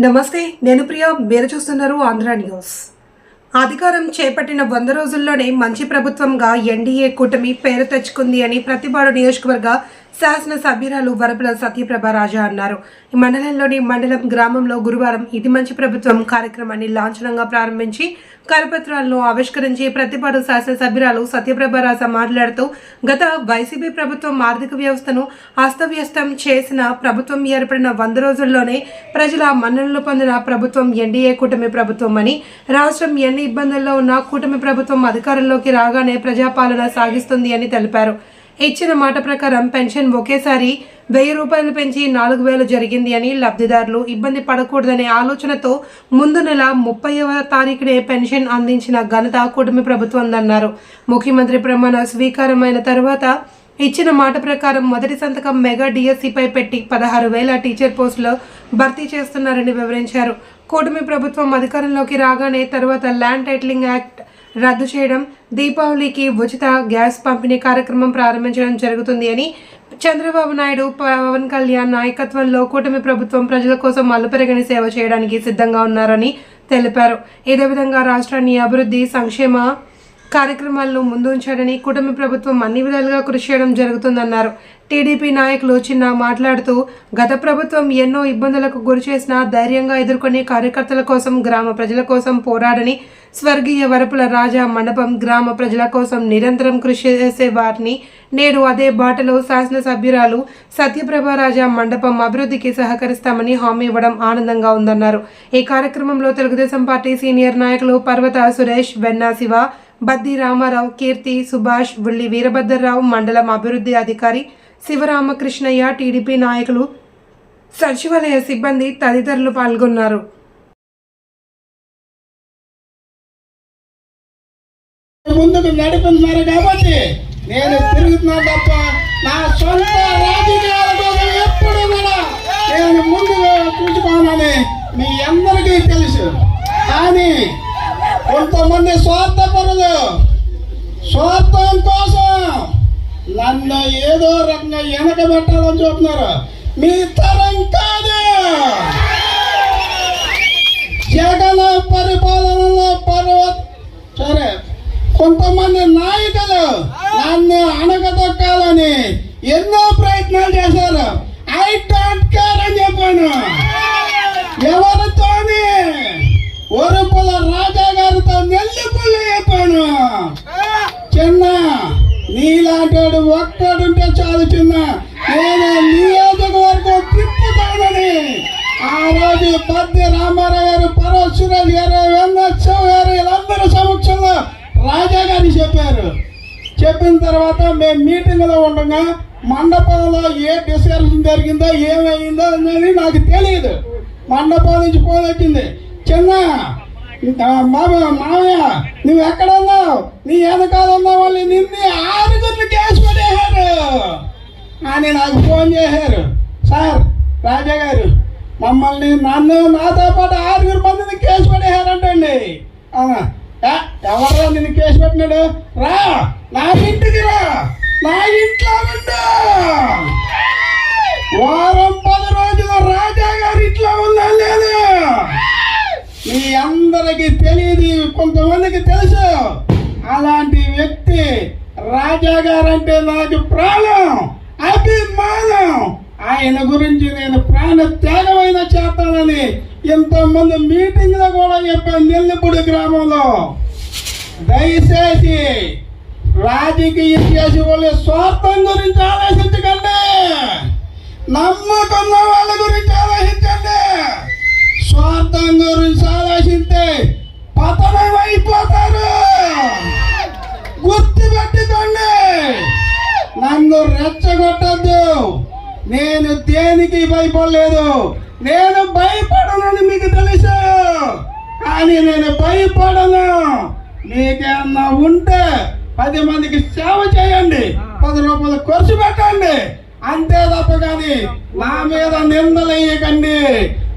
నమస్తే నేను ప్రియ మీరు చూస్తున్నారు ఆంధ్ర న్యూస్. అధికారం చేపట్టిన వంద రోజుల్లోనే మంచి ప్రభుత్వంగా ఎన్డీఏ కూటమి పేరు తెచ్చుకుంది అని ప్రతిపాడు నియోజకవర్గ శాసన సభ్యురాలు వరపుల సత్యప్రభ రాజా అన్నారు. ఈ మండలంలోని మండలం గ్రామంలో గురువారం ఇది మంచి ప్రభుత్వం కార్యక్రమాన్ని లాంఛనంగా ప్రారంభించి కరపత్రాలను ఆవిష్కరించి ప్రతిపాడు శాసనసభ్యురాలు సత్యప్రభ రాజా మాట్లాడుతూ గత వైసీపీ ప్రభుత్వం ఆర్థిక వ్యవస్థను అస్తవ్యస్తం చేసిన ప్రభుత్వం ఏర్పడిన వంద రోజుల్లోనే ప్రజల మన్ననలు పొందిన ప్రభుత్వం ఎన్డీఏ కూటమి ప్రభుత్వం అని రాష్ట్రం ఎన్ని ఇబ్బందుల్లో ఉన్న కూటమి ప్రభుత్వం అధికారంలోకి రాగానే ప్రజాపాలన సాగిస్తుంది అని తెలిపారు. ఇచ్చిన మాట ప్రకారం పెన్షన్ ఒకేసారి వెయ్యి రూపాయలు పెంచి నాలుగు వేలు జరిగింది అని లబ్ధిదారులు ఇబ్బంది పడకూడదనే ఆలోచనతో ముందు నెల ముప్పైవ తారీఖునే పెన్షన్ అందించిన ఘనత కూటమి ప్రభుత్వందన్నారు ముఖ్యమంత్రి ప్రమాణ స్వీకారమైన తర్వాత ఇచ్చిన మాట ప్రకారం మొదటి సంతకం మెగా డిఎస్సిపై పెట్టి పదహారు వేల టీచర్ పోస్టులో భర్తీ చేస్తున్నారని వివరించారు. కూటమి ప్రభుత్వం అధికారంలోకి రాగానే తర్వాత ల్యాండ్ టైటిలింగ్ యాక్ట్ రద్దు చేయడం దీపావళికి ఉచిత గ్యాస్ పంపిణీ కార్యక్రమం ప్రారంభించడం జరుగుతుంది అని చంద్రబాబు నాయుడు పవన్ కళ్యాణ్ నాయకత్వంలో కూటమి ప్రభుత్వం ప్రజల కోసం అల్లుపెరగని సేవ చేయడానికి సిద్ధంగా ఉన్నారని తెలిపారు. ఇదే విధంగా రాష్ట్రాన్ని అభివృద్ధి సంక్షేమ కార్యక్రమాలను ముందుంచాడని కుటుంబ ప్రభుత్వం అన్ని విధాలుగా కృషి చేయడం జరుగుతుందన్నారు. టీడీపీ నాయకులు చిన్న మాట్లాడుతూ గత ప్రభుత్వం ఎన్నో ఇబ్బందులకు గురి చేసినా ధైర్యంగా ఎదుర్కొనే కార్యకర్తల కోసం గ్రామ ప్రజల కోసం పోరాడని స్వర్గీయ వరపుల రాజా మండపం గ్రామ ప్రజల కోసం నిరంతరం కృషి చేసే వారిని నేడు అదే బాటలో శాసనసభ్యురాలు సత్యప్రభ రాజా మండపం అభివృద్ధికి సహకరిస్తామని హామీ ఇవ్వడం ఆనందంగా ఉందన్నారు. ఈ కార్యక్రమంలో తెలుగుదేశం పార్టీ సీనియర్ నాయకులు పర్వత సురేష్ వెన్నా శివ బద్ది రామారావు కీర్తి సుభాష్ బుల్లి వీరభద్రరావు మండలం అభివృద్ధి అధికారి శివరామకృష్ణయ్య టీడీపీ నాయకులు సచివాలయ సిబ్బంది తదితరులు పాల్గొన్నారు. ముందుకు నడుపుతున్నారు కాబట్టి నేను తిరుగుతున్నా తప్ప నా సొంత రాజకీయాల కోసం ఎప్పుడు కూడా నేను ముందుగా చూసుకోనని మీ అందరికీ తెలుసు. కానీ కొంతమంది స్వార్థపరులు. స్వార్థం కోసం నన్ను ఏదో రకంగా వెనక పెట్టాలని చూస్తున్నారు మీ తరం కాదు. జగన్ పరిపాలనలో పర్వత సరే కొంతమంది నాయకులు నన్ను అణగదొక్కాలని ఎన్నో ప్రయత్నాలు చేశారు. ఐ డోంట్ కేర్ అని చెప్పాను. ఎవరితో చెప్పిన తర్వాత మేము మీటింగ్లో ఉండగా మండపంలో ఏ డిస్కషన్ జరిగిందో ఏమైందో అనేది నాకు తెలియదు. మండపం నుంచి ఫోన్ వచ్చింది. చిన్న మామయ్య నువ్వు ఎక్కడ ఉన్నావు? నీ వెనకాల ఉన్న వాళ్ళు నిన్ను ఆరుగురిని కేసు పడేశారు అని నాకు ఫోన్ చేశారు. సార్ రాజా గారు మమ్మల్ని నన్ను నాతో పాటు ఆరుగురు మందిని కేసు పడేశారంటండి అవునా నిన్ను కేసు పెట్టినాడు రా నా ఇంటికి రా. నా ఇంట్లో ఉండు. వారం పది రోజులు రాజా గారి ఇంట్లో ఉన్నా లేదు మీ అందరికి తెలియదు కొంతమందికి తెలుసు. అలాంటి వ్యక్తి రాజా గారంటే నాకు ప్రాణం అభిమానం. ఆయన గురించి నేను ప్రాణ త్యాగమైన చేస్తానని ఎంతోమంది మీటింగ్లో కూడా చెప్పాను నెల్లిపూడి గ్రామంలో. దయచేసి రాజకీయం చేసే వాళ్ళ స్వార్థం గురించి ఆలోచించకండి. నమ్మకం వాళ్ళ గురించి ఆలోచించండి. స్వార్థం గురించి ఆలోచిస్తే పతనం అయిపోతారు. గుర్తు పెట్టుకోండి. నన్ను రెచ్చగొట్టద్దు. నేను దేనికి భయపడలేదు? నేను భయపడనని మీకు తెలుసు. కానీ నేను భయపడను. నీకేమన్నా ఉంటే పది మందికి సేవ చేయండి. పది రూపాయలు ఖర్చు పెట్టండి. అంతే తప్ప కానీ నా మీద నిందలు వేయకండి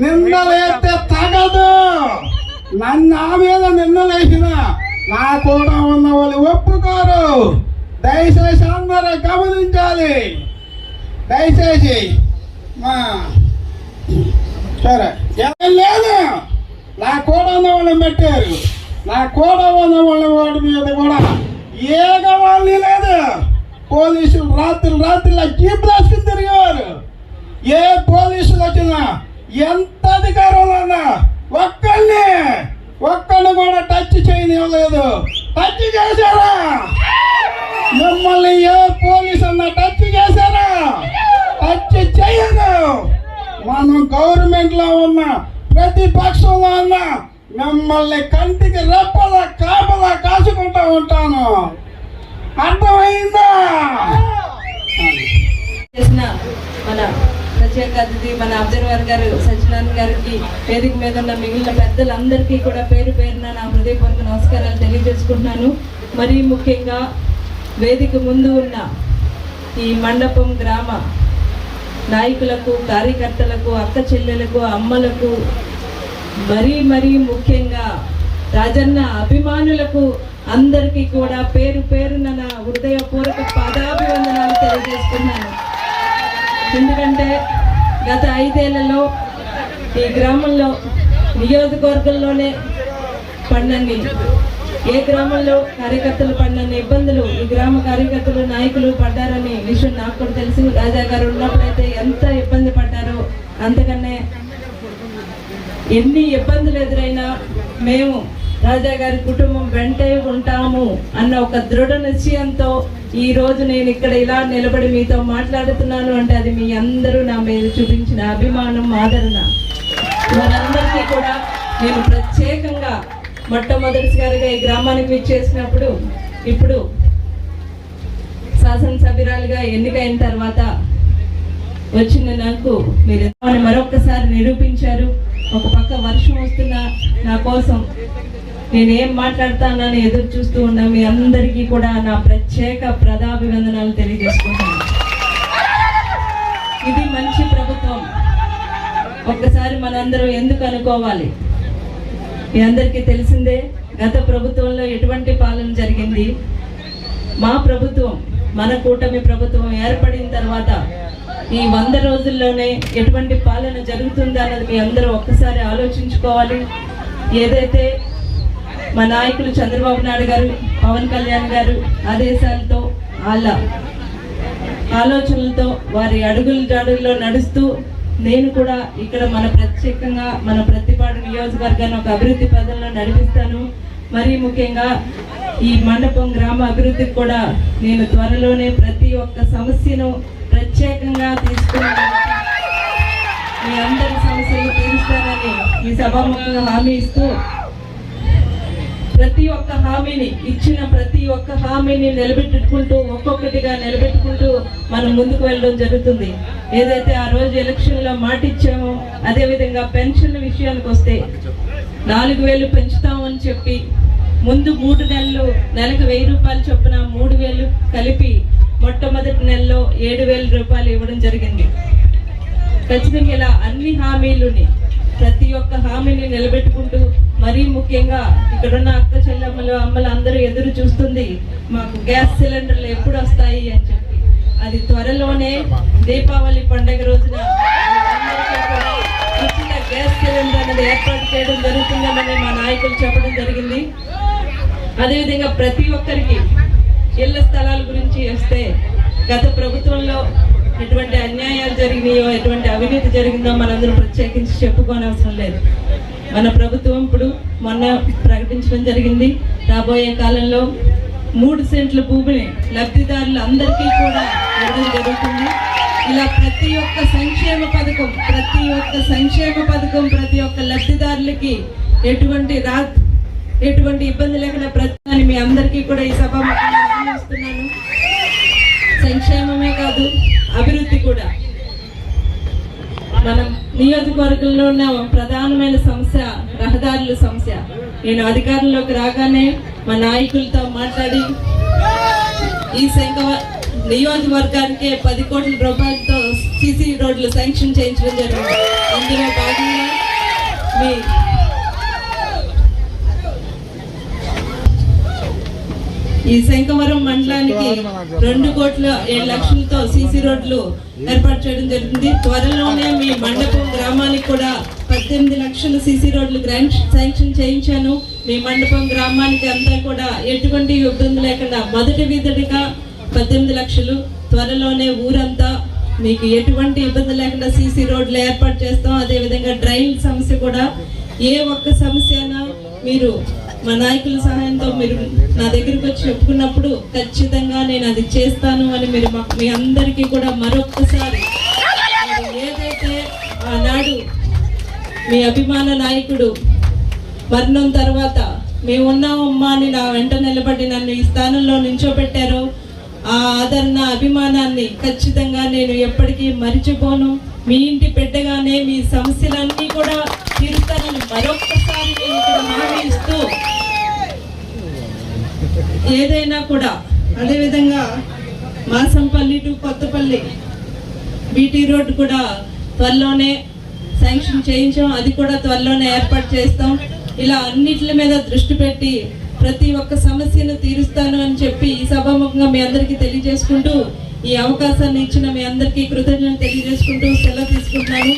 నిందలు వేస్తే తగదు. నన్ను నా మీద నిందలు వేసిన నా కూడా ఉన్న వాళ్ళు ఒప్పుకోరు. దయచేసి అందరూ గమనించాలి. దయచేసి మా సరే. లేదు. వాళ్ళని పెట్టారు. నా కూడా ఉన్న వాళ్ళ వాడి మీద కూడా ఏక వాళ్ళని లేదు. పోలీసులు రాత్రి రాత్రిలో జీప్ రాసుకుని తిరిగేవారు. ఏ పోలీసులు వచ్చినా ఎంత అధికారంలో ఉన్నా ఒక్కడిని ఒక్కడిని కూడా టచ్ చేయనివ్వలేదు. టచ్ చేశారా? మిమ్మల్ని ఏ పోలీసు అన్నా టచ్ చేశారా? టచ్ చేయను. మనం గవర్నమెంట్లో ఉన్న ప్రతిపక్షంలో ఉన్న మిమ్మల్ని కంటికి రెప్పలా కాపలా కాసుకుంటూ ఉంటాను. అర్థమైందా? చేసిన మన ప్రత్యేక అతిథి మన అబ్జర్వర్ గారు సత్యనారాయణ గారికి వేదిక మీద ఉన్న మిగిలిన పెద్దలందరికీ కూడా పేరు పేరున నా హృదయపూర్వక నమస్కారాలు తెలియజేసుకుంటున్నాను. మరీ ముఖ్యంగా వేదిక ముందు ఉన్న ఈ మండపం గ్రామ నాయకులకు కార్యకర్తలకు అక్క చెల్లెలకు అమ్మలకు మరీ మరీ ముఖ్యంగా రాజన్న అభిమానులకు అందరికీ కూడా పేరు పేరున నా హృదయపూర్వక పాదాభివందనాలు తెలియజేస్తున్నాను. ఎందుకంటే గత ఐదేళ్ళలో ఈ గ్రామంలో నియోజకవర్గంలోనే పండని ఏ గ్రామంలో కార్యకర్తలు పడినన్ని ఇబ్బందులు ఈ గ్రామ కార్యకర్తలు నాయకులు పడ్డారని విషయం నాకు కూడా తెలుసు. రాజా గారు ఉన్నప్పుడైతే ఎంత ఇబ్బంది పడ్డారో అంతకన్నా ఎన్ని ఇబ్బందులు ఎదురైనా మేము రాజా గారి కుటుంబం వెంటే ఉంటాము అన్న ఒక దృఢ నిశ్చయంతో ఈ రోజు నేను ఇక్కడ ఇలా నిలబడి మీతో మాట్లాడుతున్నాను అంటే అది మీ అందరూ నా మీద చూపించిన అభిమానం ఆదరణ. వారందరికీ కూడా నేను ప్రత్యేకంగా మొట్టమొదటిసారిగా ఈ గ్రామానికి విచ్చేసినప్పుడు ఇప్పుడు శాసనసభ్యురాలుగా ఎన్నికైన తర్వాత వచ్చిన నాకు మీరు అని నిరూపించారు. ఒక పక్క వర్షం వస్తున్నా నా కోసం నేను ఏం మాట్లాడతానని ఎదురు చూస్తూ ఉన్నా మీ అందరికీ కూడా నా ప్రత్యేక ప్రదాభివందనాలు తెలియజేసుకుంటున్నాను. ఇది మంచి ప్రభుత్వం. ఒక్కసారి మనందరం ఎందుకు అనుకోవాలి? మీ అందరికీ తెలిసిందే గత ప్రభుత్వంలో ఎటువంటి పాలన జరిగింది? మా ప్రభుత్వం మన కూటమి ప్రభుత్వం ఏర్పడిన తర్వాత ఈ వంద రోజుల్లోనే ఎటువంటి పాలన జరుగుతుంది అన్నది మీ అందరూ ఒక్కసారి ఆలోచించుకోవాలి. ఏదైతే మా నాయకులు చంద్రబాబు నాయుడు గారు పవన్ కళ్యాణ్ గారు ఆదేశాలతో వాళ్ళ ఆలోచనలతో వారి అడుగుల జాడుల్లో నడుస్తూ నేను కూడా ఇక్కడ మన ప్రత్యేకంగా మన ప్రతిపాడు నియోజకవర్గాన్ని ఒక అభివృద్ధి పదంలో నడిపిస్తాను. మరీ ముఖ్యంగా ఈ మండపం గ్రామ అభివృద్ధికి కూడా నేను త్వరలోనే ప్రతి ఒక్క సమస్యను ప్రత్యేకంగా తీసుకుని మీ అందరి సమస్యలు తీరుస్తానని ఈ సభాముఖంగా హామీ ఇస్తూ ప్రతి ఒక్క హామీని ఇచ్చిన ప్రతి ఒక్క హామీని నిలబెట్టుకుంటూ ఒక్కొక్కటిగా నిలబెట్టుకుంటూ మనం ముందుకు వెళ్ళడం జరుగుతుంది. ఏదైతే ఆ రోజు ఎలక్షన్లో మాట ఇచ్చామో అదేవిధంగా పెన్షన్ల పెన్షన్ విషయానికి వస్తే నాలుగు వేలు పెంచుతామని చెప్పి ముందు మూడు నెలలు నెలకు వెయ్యి రూపాయలు చొప్పున మూడు వేలు కలిపి మొట్టమొదటి నెలలో ఏడు వేల రూపాయలు ఇవ్వడం జరిగింది. ఖచ్చితంగా ఇలా అన్ని హామీలుని ప్రతి ఒక్క హామీని నిలబెట్టుకుంటూ మరీ ముఖ్యంగా ఇక్కడున్న అక్క చెల్లెమ్మలు అమ్మలు అందరూ ఎదురు చూస్తుంది మాకు గ్యాస్ సిలిండర్లు ఎప్పుడు వస్తాయి అని చెప్పి. అది త్వరలోనే దీపావళి పండగ రోజున ఉచిత గ్యాస్ సిలిండర్ అనేది ఏర్పాటు చేయడం జరుగుతుందని మా నాయకులు చెప్పడం జరిగింది. అదేవిధంగా ప్రతి ఒక్కరికి ఇళ్ళ స్థలాల గురించి వస్తే గత ప్రభుత్వంలో ఎటువంటి అన్యాయాలు జరిగినాయో ఎటువంటి అవినీతి జరిగిందో మనందరం ప్రత్యేకించి చెప్పుకోనవసరం లేదు. మన ప్రభుత్వం ఇప్పుడు మొన్న ప్రకటించడం జరిగింది. రాబోయే కాలంలో మూడు సెంట్ల భూమిని లబ్ధిదారులు అందరికీ కూడా ఇవ్వడం జరుగుతుంది. ఇలా ప్రతి ఒక్క సంక్షేమ పథకం ప్రతి ఒక్క సంక్షేమ పథకం ప్రతి ఒక్క లబ్ధిదారులకి ఎటువంటి రా ఎటువంటి ఇబ్బంది లేకుండా ప్రతి మీ అందరికీ కూడా ఈ సభ ఇస్తున్నాను సంక్షేమమే కాదు అభివృద్ధి కూడా. మనం నియోజకవర్గంలో ఉన్న ప్రధానమైన సమస్య రహదారుల సమస్య. నేను అధికారంలోకి రాగానే మా నాయకులతో మాట్లాడి ఈ శంఖ నియోజకవర్గానికే పది కోట్ల రూపాయలతో సిసి రోడ్లు శాంక్షన్ చేయించడం జరిగింది. అందులో భాగంగా మీ ఈ శంఖవరం మండలానికి రెండు కోట్ల ఏడు లక్షలతో సీసీ రోడ్లు ఏర్పాటు చేయడం జరుగుతుంది. త్వరలోనే మీ మండపం గ్రామానికి కూడా పద్దెనిమిది లక్షల సీసీ రోడ్లు గ్రాంట్ శాంక్షన్ చేయించాను. మీ మండపం గ్రామానికి అంతా కూడా ఎటువంటి ఇబ్బంది లేకుండా మొదటి విధుడిగా పద్దెనిమిది లక్షలు. త్వరలోనే ఊరంతా మీకు ఎటువంటి ఇబ్బంది లేకుండా సీసీ రోడ్లు ఏర్పాటు చేస్తాం. అదేవిధంగా డ్రైన్ సమస్య కూడా ఏ ఒక్క సమస్య అయినా మీరు మా నాయకుల సహాయంతో మీరు నా దగ్గరకు వచ్చి చెప్పుకున్నప్పుడు ఖచ్చితంగా నేను అది చేస్తాను అని మీరు మా- మీ అందరికీ కూడా మరొక్కసారి ఏదైతే ఆనాడు మీ అభిమాన నాయకుడు మరణం తర్వాత మేము ఉన్నామమ్మా అని నా వెంట నిలబడి నన్ను ఈ స్థానంలో నించోబెట్టారో ఆ ఆదరణ అభిమానాన్ని ఖచ్చితంగా నేను ఎప్పటికీ మరిచిపోను. మీ ఇంటి పెట్టగానే మీ సమస్యలన్నీ కూడా కీర్తనను మరొక్కసారి నేను ఇక్కడ ఏదైనా కూడా అదేవిధంగా Masampalli to Kothapalli BT road కూడా త్వరలోనే శాంక్షన్ చేయించాం. అది కూడా త్వరలోనే ఏర్పాటు చేస్తాం. ఇలా అన్నిటి మీద దృష్టి పెట్టి ప్రతి ఒక్క సమస్యను తీరుస్తాను అని చెప్పి ఈ సభాముఖంగా మీ అందరికీ తెలియజేసుకుంటూ ఈ అవకాశాన్ని ఇచ్చిన మీ అందరికీ కృతజ్ఞతలు తెలియజేసుకుంటూ సెలవు తీసుకుంటున్నాను.